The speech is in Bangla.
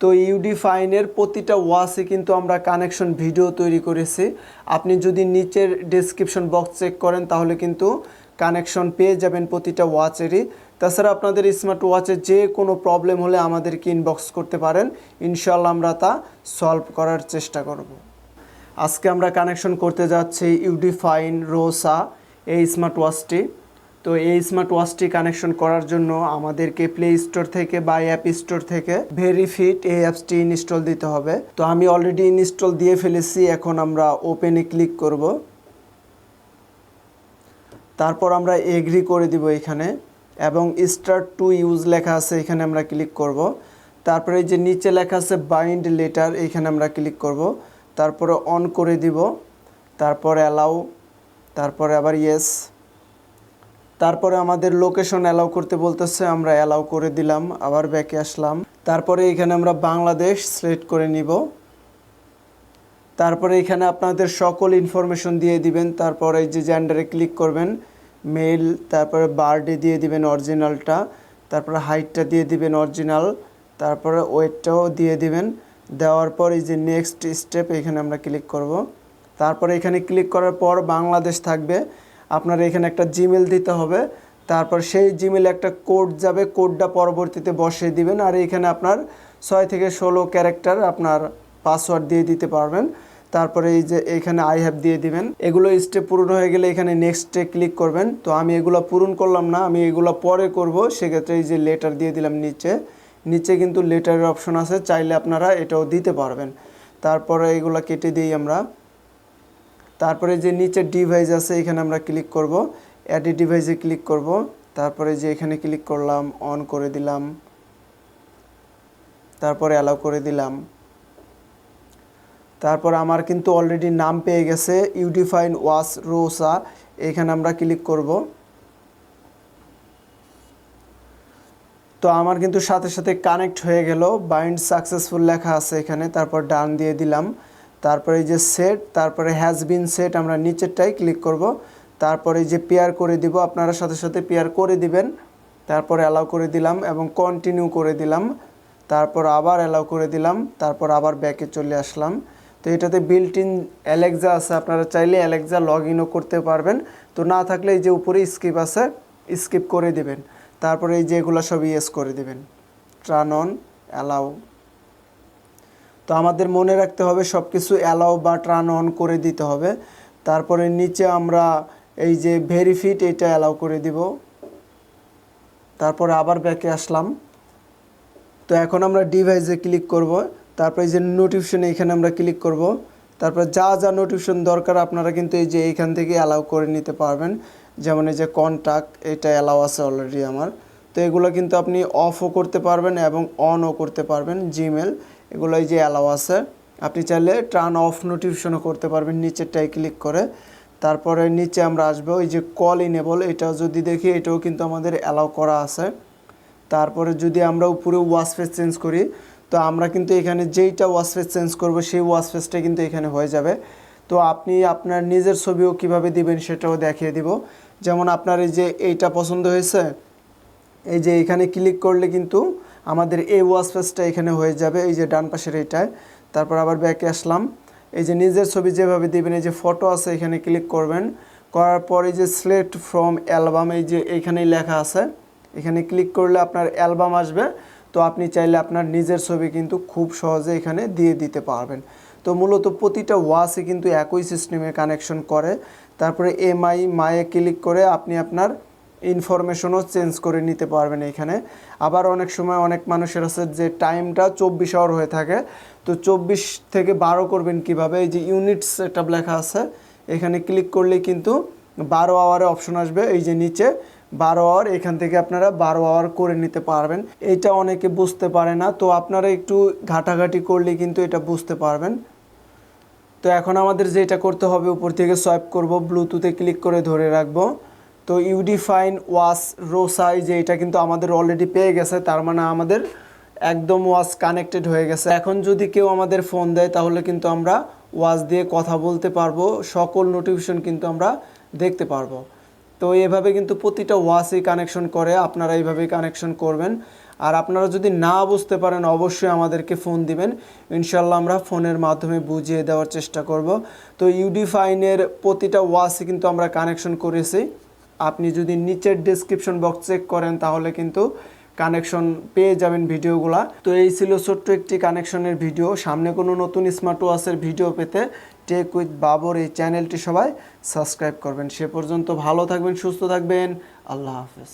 তো ইউডি ফাইনের প্রতিটা ওয়াসে কিন্তু আমরা কানেকশন ভিডিও তৈরি করেছি। আপনি যদি নিচের ডেসক্রিপশন বক্স চেক করেন, তাহলে কিন্তু কানেকশন পেয়ে যাবেন প্রতিটা ওয়াচেরই। তাছাড়া আপনাদের স্মার্ট ওয়াচের যে কোনো প্রবলেম হলে আমাদেরকে ইনবক্স করতে পারেন। ইনশাল্লাহ আমরা তা সলভ করার চেষ্টা করব। আজকে আমরা কানেকশন করতে যাচ্ছি ইউডিফাইন রোসা এই স্মার্ট ওয়াচটি তো এই স্মার্ট ওয়াচটি কানেকশন করার জন্য আমাদেরকে প্লে স্টোর থেকে বা অ্যাপ স্টোর থেকে ভেরিফিট এই অ্যাপসটি ইনস্টল দিতে হবে। তো আমি অলরেডি ইনস্টল দিয়ে ফেলেছি, এখন আমরা ওপেনে ক্লিক করব। তারপর আমরা এগ্রি করে দিব এখানে, এবং স্টার্ট টু ইউজ লেখা আছে, এখানে আমরা ক্লিক করব। তারপরে যে নিচে লেখা আছে বাইন্ড লেটার এখানে আমরা ক্লিক করব। তারপরে অন করে দিব। তারপর অ্যালাউ তারপরে আবার ইয়েস তারপরে আমাদের লোকেশন অ্যালাউ করতে বলতেছে, আমরা অ্যালাউ করে দিলাম, আবার ব্যাকে আসলাম। তারপরে এখানে আমরা বাংলাদেশ সিলেক্ট করে নিব। তারপরে এখানে আপনাদের সকল ইনফরমেশন দিয়ে দিবেন, তারপরে এই যে জেন্ডারে ক্লিক করবেন মেল তারপরে বার্থডে দিয়ে দিবেন অরিজিনালটা তারপরে হাইটটা দিয়ে দিবেন অরিজিনাল তারপরে ওয়েটটাও দিয়ে দিবেন। দেওয়ার পর এই যে নেক্সট স্টেপ এখানে আমরা ক্লিক করব। তারপরে এখানে ক্লিক করার পর বাংলাদেশ থাকবে। আপনার এখানে একটা জিমেল দিতে হবে। তারপর সেই জিমেলে একটা কোড যাবে কোডটা পরবর্তীতে বসিয়ে দিবেন আর এখানে আপনার ছয় থেকে ষোলো ক্যারেক্টার আপনার পাসওয়ার্ড দিয়ে দিতে পারবেন। তারপরে এই যে এখানে আই হ্যাভ দিয়ে দিবেন। এগুলো স্টেপ পূরণ হয়ে গেলে এখানে নেক্সটে ক্লিক করবেন। তো আমি এগুলো পূরণ করলাম না, আমি এগুলো পরে করব। সেক্ষেত্রে এই যে লেটার দিয়ে দিলাম নিচে নিচে কিন্তু লেটারের অপশন আছে, চাইলে আপনারা এটাও দিতে পারবেন। তারপরে এগুলো কেটে দিই আমরা। তারপরে যে নিচে ডিভাইস আছে, এখানে আমরা ক্লিক করব। অ্যাডি ডিভাইসে ক্লিক করব। তারপরে যে এখানে ক্লিক করলাম অন করে দিলাম। তারপরে অ্যালাউ করে দিলাম। তারপর আমার কিন্তু অলরেডি নাম পেয়ে গেছে ইউডিফাইন ওয়াস রোসা এখানে আমরা ক্লিক করব। তো আমার কিন্তু সাথে সাথে কানেক্ট হয়ে গেল। বাইন্ড সাকসেসফুল লেখা আছে এখানে। তারপর ডান দিয়ে দিলাম। তারপরে যে সেট তারপরে হ্যাজ বিন সেট আমরা নিচেরটাই ক্লিক করব। তারপরে যে পেয়ার করে দিব, আপনারা সাথে সাথে পেয়ার করে দিবেন। তারপরে অ্যালাউ করে দিলাম এবং কন্টিনিউ করে দিলাম। তারপর আবার অ্যালাউ করে দিলাম, তারপর আবার ব্যাকে চলে আসলাম। তো এটাতে বিল্ট ইন অ্যালেক্সা আছে, আপনারা চাইলে অ্যালেক্সা লগ ইনও করতে পারবেন। তো না থাকলে এই যে উপরে স্কিপ আছে স্কিপ করে দিবেন। তারপরে এই যে এগুলো সব ইয়েস করে দিবেন। ট্রান অন অ্যালাউ তো আমাদের মনে রাখতে হবে সব কিছু অ্যালাউ বা ট্রান অন করে দিতে হবে। তারপরে নিচে আমরা এই যে ভেরিফিট এটা অ্যালাউ করে দিব। তারপরে আবার ব্যাকে আসলাম। তো এখন আমরা ডিভাইসে ক্লিক করব। তারপরে এই যে নোটিফিকেশন এখানে আমরা ক্লিক করব। তারপর যা যা নোটিফিকেশন দরকার আপনারা কিন্তু এই যে এইখান থেকে অ্যালাউ করে নিতে পারবেন। যেমন এই যে কন্ট্যাক্ট এটা অ্যালাউ আছে অলরেডি আমার। তো এগুলো কিন্তু আপনি অফও করতে পারবেন এবং অনও করতে পারবেন জিমেল এগুলো এই যে অ্যালাউ আছে। আপনি চাইলে টার্ন অফ নোটিফিকেশনও করতে পারবেন নিচেরটাই ক্লিক করে। তারপরে নিচে আমরা আসব, ওই যে কল ইনেবল এটা যদি দেখি, এটাও কিন্তু আমাদের অ্যালাউ করা আছে। তারপরে যদি আমরা উপরে ওয়াশ ফেস চেঞ্জ করি, তো আমরা কিন্তু এখানে যেইটা ওয়াশ ফেস চেঞ্জ করব, সেই ওয়াশ ফেসটা কিন্তু এখানে হয়ে যাবে। তো আপনি আপনার নিজের ছবিও কীভাবে দিবেন সেটাও দেখিয়ে দিব। যেমন আপনার এই যে এইটা পছন্দ হয়েছে, এই যে এখানে ক্লিক করলে কিন্তু আমাদের এই ওয়াশ ফেসটা এখানে হয়ে যাবে, এই যে ডান পাশের এইটায় তারপর আবার ব্যাকে আসলাম। এই যে নিজের ছবি যেভাবে দিবেন, এই যে ফটো আছে, এখানে ক্লিক করবেন। করার পর এই যে সিলেক্ট ফ্রম অ্যালবাম, এই যে এইখানেই লেখা আছে। এখানে ক্লিক করলে আপনার অ্যালবাম আসবে। তো আপনি চাইলে আপনার নিজের ছবি কিন্তু খুব সহজে এখানে দিয়ে দিতে পারবেন। তো মূলত প্রতিটা ওয়াসে কিন্তু একই সিস্টেমে কানেকশন করে। তারপরে এমআই মায়ে ক্লিক করে আপনি আপনার ইনফরমেশনও চেঞ্জ করে নিতে পারবেন এখানে। আবার অনেক সময় অনেক মানুষের আছে যে টাইমটা চব্বিশ আওয়ার হয়ে থাকে। তো চব্বিশ থেকে বারো করবেন কীভাবে? এই যে ইউনিটস একটা লেখা আছে, এখানে ক্লিক করলে কিন্তু বারো আওয়ারে অপশন আসবে। এই যে নিচে বারো আওয়ার এখান থেকে আপনারা বারো আওয়ার করে নিতে পারবেন। এইটা অনেকে বুঝতে পারে না, তো আপনারা একটু ঘাটাঘাটি করলে কিন্তু এটা বুঝতে পারবেন। তো এখন আমাদের যেটা করতে হবে, উপর থেকে সোয়াইপ করব ব্লুটুথে ক্লিক করে ধরে রাখব। তো ইউডিফাইন, ওয়াস রোসাই যে এটা কিন্তু আমাদের অলরেডি পেয়ে গেছে, তার মানে আমাদের একদম ওয়াস কানেক্টেড হয়ে গেছে। এখন যদি কেউ আমাদের ফোন দেয়, তাহলে কিন্তু আমরা ওয়াজ দিয়ে কথা বলতে পারব, সকল নোটিফিকেশন কিন্তু আমরা দেখতে পারব। তো এভাবে কিন্তু প্রতিটা ওয়াসই কানেকশন করে, আপনারা এইভাবেই কানেকশন করবেন। আর আপনারা যদি না বুঝতে পারেন, অবশ্যই আমাদেরকে ফোন দিবেন। ইনশাল্লাহ আমরা ফোনের মাধ্যমে বুঝিয়ে দেওয়ার চেষ্টা করব। তো ইউডিফাইনের প্রতিটা ওয়াসে কিন্তু আমরা কানেকশন করেছি। আপনি যদি নিচের ডেসক্রিপশন বক্স চেক করেন, তাহলে কিন্তু কানেকশন পেয়ে যাবেন ভিডিওগুলা। তো এই ছিল ছোট্ট একটি কানেকশনের ভিডিও সামনে কোনো নতুন স্মার্ট ওয়াচের ভিডিও পেতে টেক উইথ বাবর এই চ্যানেলটি সবাই সাবস্ক্রাইব করবেন। সে পর্যন্ত ভালো থাকবেন, সুস্থ থাকবেন। আল্লাহ হাফেজ।